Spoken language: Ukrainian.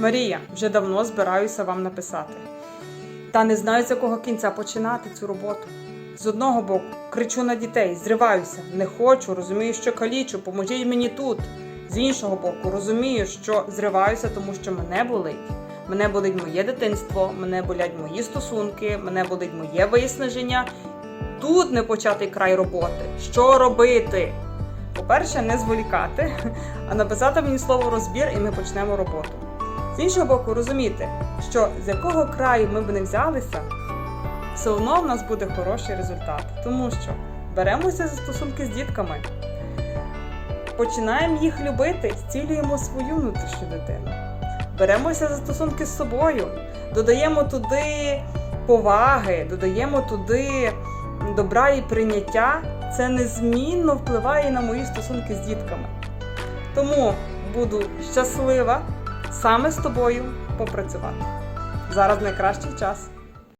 Марія, вже давно збираюся вам написати. Та не знаю, з якого кінця починати цю роботу. З одного боку, кричу на дітей, зриваюся, не хочу, розумію, що калічу, поможіть мені тут. З іншого боку, розумію, що зриваюся, тому що мене болить. Мене болить моє дитинство, мене болять мої стосунки, мене болить моє виснаження. Тут не початий край роботи. Що робити? По-перше, не зволікати, а написати мені слово розбір, і ми почнемо роботу. З іншого боку, розуміти, що з якого краю ми б не взялися, все одно в нас буде хороший результат. Тому що беремося за стосунки з дітками, починаємо їх любити, зцілюємо свою внутрішню дитину. Беремося за стосунки з собою, додаємо туди поваги, додаємо туди добра і прийняття. Це незмінно впливає на мої стосунки з дітками. Тому буду щаслива саме з тобою попрацювати. Зараз найкращий час.